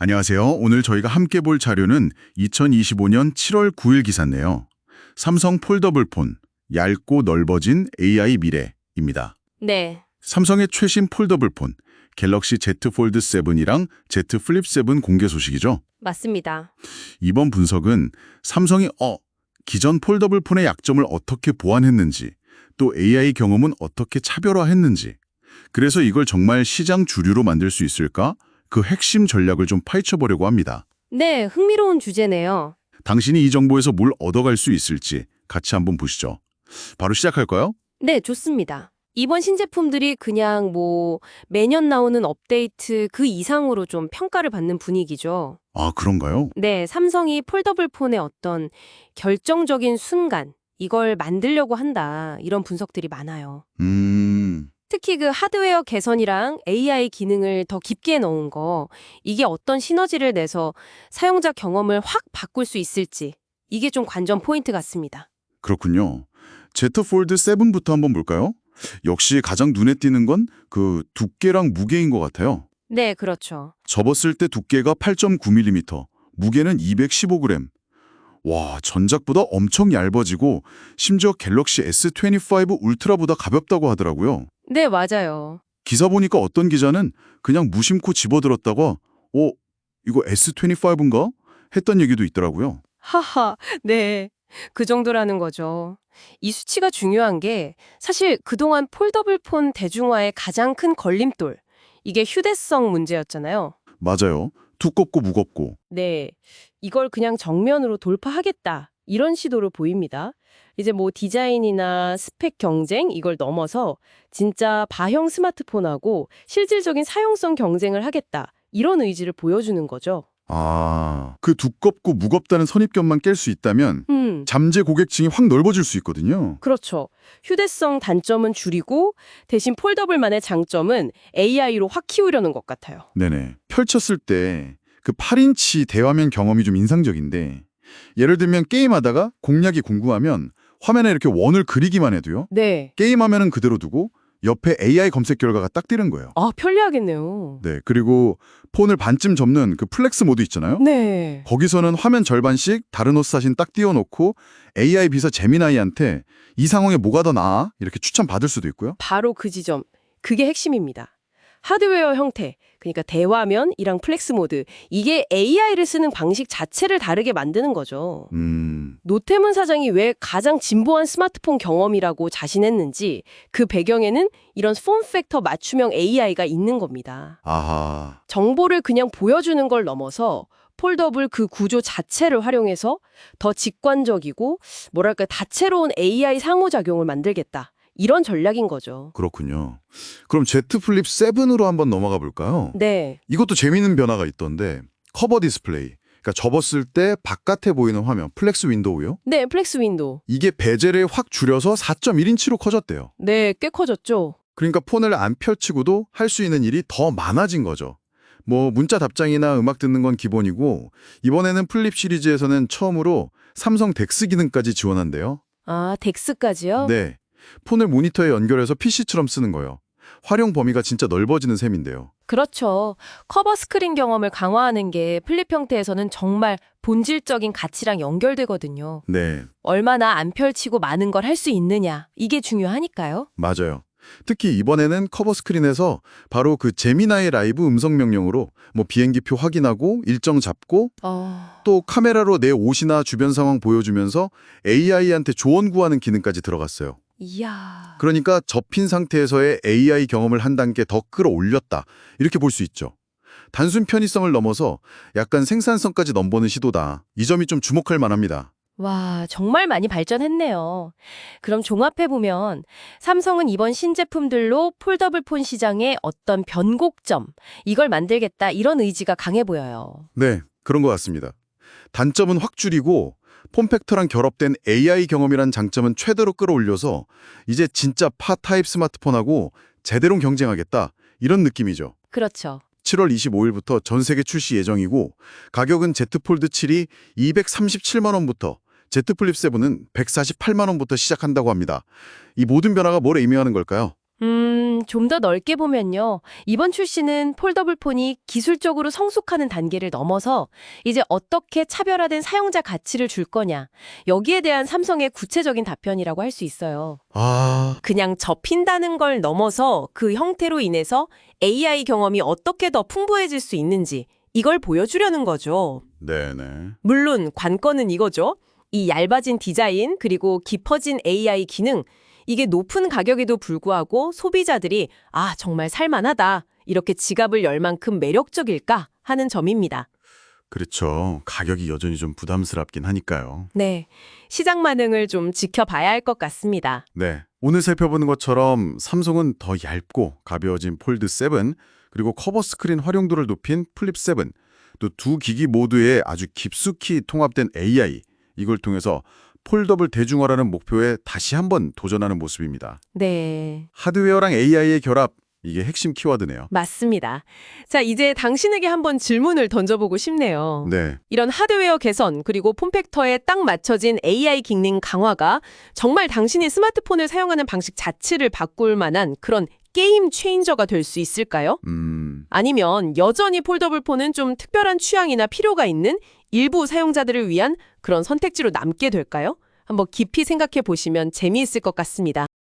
안녕하세요. 오늘 저희가 함께 볼 자료는 2025년 7월 9일 기사인데요. 삼성 폴더블 폰, 얇고 넓어진 AI 미래입니다. 네. 삼성의 최신 폴더블 폰, 갤럭시 Z 폴드 7이랑 Z 플립 7 공개 소식이죠. 맞습니다. 이번 분석은 삼성이 어, 기존 폴더블 폰의 약점을 어떻게 보완했는지, 또 AI 경험은 어떻게 차별화했는지, 그래서 이걸 정말 시장 주류로 만들 수 있을까? 그 핵심 전략을 좀 파헤쳐보려고 합니다. 네, 흥미로운 주제네요. 당신이 이 정보에서 뭘 얻어갈 수 있을지 같이 한번 보시죠. 바로 시작할까요? 네, 좋습니다. 이번 신제품들이 그냥 뭐 매년 나오는 업데이트 그 이상으로 좀 평가를 받는 분위기죠. 아, 그런가요? 네, 삼성이 폴더블 폰의 어떤 결정적인 순간 이걸 만들려고 한다. 이런 분석들이 많아요. 음, 특히 그 하드웨어 개선이랑 AI 기능을 더 깊게 넣은 거, 이게 어떤 시너지를 내서 사용자 경험을 확 바꿀 수 있을지, 이게 좀 관전 포인트 같습니다. 그렇군요. Z 폴드 7부터 한번 볼까요? 역시 가장 눈에 띄는 건 그 두께랑 무게인 것 같아요. 네, 그렇죠. 접었을 때 두께가 8.9mm, 무게는 215g. 와, 전작보다 엄청 얇아지고 심지어 갤럭시 S25 울트라보다 가볍다고 하더라고요. 네, 맞아요. 기사 보니까 어떤 기자는 그냥 무심코 집어들었다가 어, 이거 S25인가? 했던 얘기도 있더라고요. 하하, 네. 그 정도라는 거죠. 이 수치가 중요한 게 사실 그동안 폴더블 폰 대중화의 가장 큰 걸림돌, 이게 휴대성 문제였잖아요. 맞아요. 두껍고 무겁고. 네. 이걸 그냥 정면으로 돌파하겠다. 이런 시도를 보입니다. 이제 뭐 디자인이나 스펙 경쟁 이걸 넘어서 진짜 바형 스마트폰하고 실질적인 사용성 경쟁을 하겠다. 이런 의지를 보여주는 거죠. 아, 그 두껍고 무겁다는 선입견만 깰 수 있다면 음. 잠재 고객층이 확 넓어질 수 있거든요. 그렇죠. 휴대성 단점은 줄이고 대신 폴더블만의 장점은 AI로 확 키우려는 것 같아요. 네네. 펼쳤을 때 그 8인치 대화면 경험이 좀 인상적인데 예를 들면 게임하다가 공략이 궁금하면 화면에 이렇게 원을 그리기만 해도요. 네. 게임 화면은 그대로 두고 옆에 AI 검색 결과가 딱 뜨는 거예요. 아, 편리하겠네요. 네. 그리고 폰을 반쯤 접는 그 플렉스 모드 있잖아요. 네. 거기서는 화면 절반씩 다른 옷 사진 딱 띄워놓고 AI 비서 제미나이한테 이 상황에 뭐가 더 나아? 이렇게 추천 받을 수도 있고요. 바로 그 지점. 그게 핵심입니다. 하드웨어 형태, 그러니까 대화면이랑 플렉스 모드, 이게 AI를 쓰는 방식 자체를 다르게 만드는 거죠. 음, 노태문 사장이 왜 가장 진보한 스마트폰 경험이라고 자신했는지 그 배경에는 이런 폼 팩터 맞춤형 AI가 있는 겁니다. 아하. 정보를 그냥 보여주는 걸 넘어서 폴더블 그 구조 자체를 활용해서 더 직관적이고 뭐랄까 다채로운 AI 상호작용을 만들겠다. 이런 전략인 거죠. 그렇군요. 그럼 Z 플립 7으로 한번 넘어가 볼까요? 네. 이것도 재미있는 변화가 있던데 커버 디스플레이. 그러니까 접었을 때 바깥에 보이는 화면, 플렉스 윈도우요. 네, 플렉스 윈도우. 이게 베젤을 확 줄여서 4.1인치로 커졌대요. 네, 꽤 커졌죠. 그러니까 폰을 안 펼치고도 할 수 있는 일이 더 많아진 거죠. 뭐 문자 답장이나 음악 듣는 건 기본이고 이번에는 플립 시리즈에서는 처음으로 삼성 덱스 기능까지 지원한대요. 아, 덱스까지요? 네. 폰을 모니터에 연결해서 PC처럼 쓰는 거예요. 활용 범위가 진짜 넓어지는 셈인데요. 그렇죠. 커버 스크린 경험을 강화하는 게 플립 형태에서는 정말 본질적인 가치랑 연결되거든요. 네, 얼마나 안 펼치고 많은 걸 할 수 있느냐. 이게 중요하니까요. 맞아요. 특히 이번에는 커버 스크린에서 바로 그 제미나이 라이브 음성 명령으로 뭐 비행기표 확인하고 일정 잡고 어... 또 카메라로 내 옷이나 주변 상황 보여주면서 AI한테 조언 구하는 기능까지 들어갔어요. 이야. 그러니까 접힌 상태에서의 AI 경험을 한 단계 더 끌어올렸다. 이렇게 볼 수 있죠. 단순 편의성을 넘어서 약간 생산성까지 넘보는 시도다. 이 점이 좀 주목할 만합니다. 와, 정말 많이 발전했네요. 그럼 종합해보면 삼성은 이번 신제품들로 폴더블 폰 시장의 어떤 변곡점, 이걸 만들겠다 이런 의지가 강해 보여요. 네, 그런 것 같습니다. 단점은 확 줄이고 폼팩터랑 결합된 AI 경험이란 장점은 최대로 끌어올려서 이제 진짜 파 타입 스마트폰하고 제대로 경쟁하겠다. 이런 느낌이죠. 그렇죠. 7월 25일부터 전 세계 출시 예정이고 가격은 Z 폴드 7이 237만 원부터 Z 플립 7은 148만 원부터 시작한다고 합니다. 이 모든 변화가 뭘 의미하는 걸까요? 음, 좀 더 넓게 보면요. 이번 출시는 폴더블 폰이 기술적으로 성숙하는 단계를 넘어서 이제 어떻게 차별화된 사용자 가치를 줄 거냐. 여기에 대한 삼성의 구체적인 답변이라고 할 수 있어요. 아, 그냥 접힌다는 걸 넘어서 그 형태로 인해서 AI 경험이 어떻게 더 풍부해질 수 있는지 이걸 보여주려는 거죠. 네네. 물론 관건은 이거죠. 이 얇아진 디자인 그리고 깊어진 AI 기능 이게 높은 가격에도 불구하고 소비자들이 아 정말 살만하다 이렇게 지갑을 열 만큼 매력적일까 하는 점입니다. 그렇죠. 가격이 여전히 좀 부담스럽긴 하니까요. 네, 시장 반응을 좀 지켜봐야 할 것 같습니다. 네. 오늘 살펴보는 것처럼 삼성은 더 얇고 가벼워진 폴드 7, 그리고 커버 스크린 활용도를 높인 플립 7, 또 두 기기 모두에 아주 깊숙이 통합된 AI, 이걸 통해서 폴더블 대중화라는 목표에 다시 한번 도전하는 모습입니다. 네, 하드웨어랑 AI의 결합, 이게 핵심 키워드네요. 맞습니다. 자, 이제 당신에게 한번 질문을 던져보고 싶네요. 네. 이런 하드웨어 개선 그리고 폼팩터에 딱 맞춰진 AI 기능 강화가 정말 당신이 스마트폰을 사용하는 방식 자체를 바꿀 만한 그런 게임 체인저가 될 수 있을까요? 음, 아니면 여전히 폴더블 폰은 좀 특별한 취향이나 필요가 있는 일부 사용자들을 위한 그런 선택지로 남게 될까요? 한번 깊이 생각해 보시면 재미있을 것 같습니다.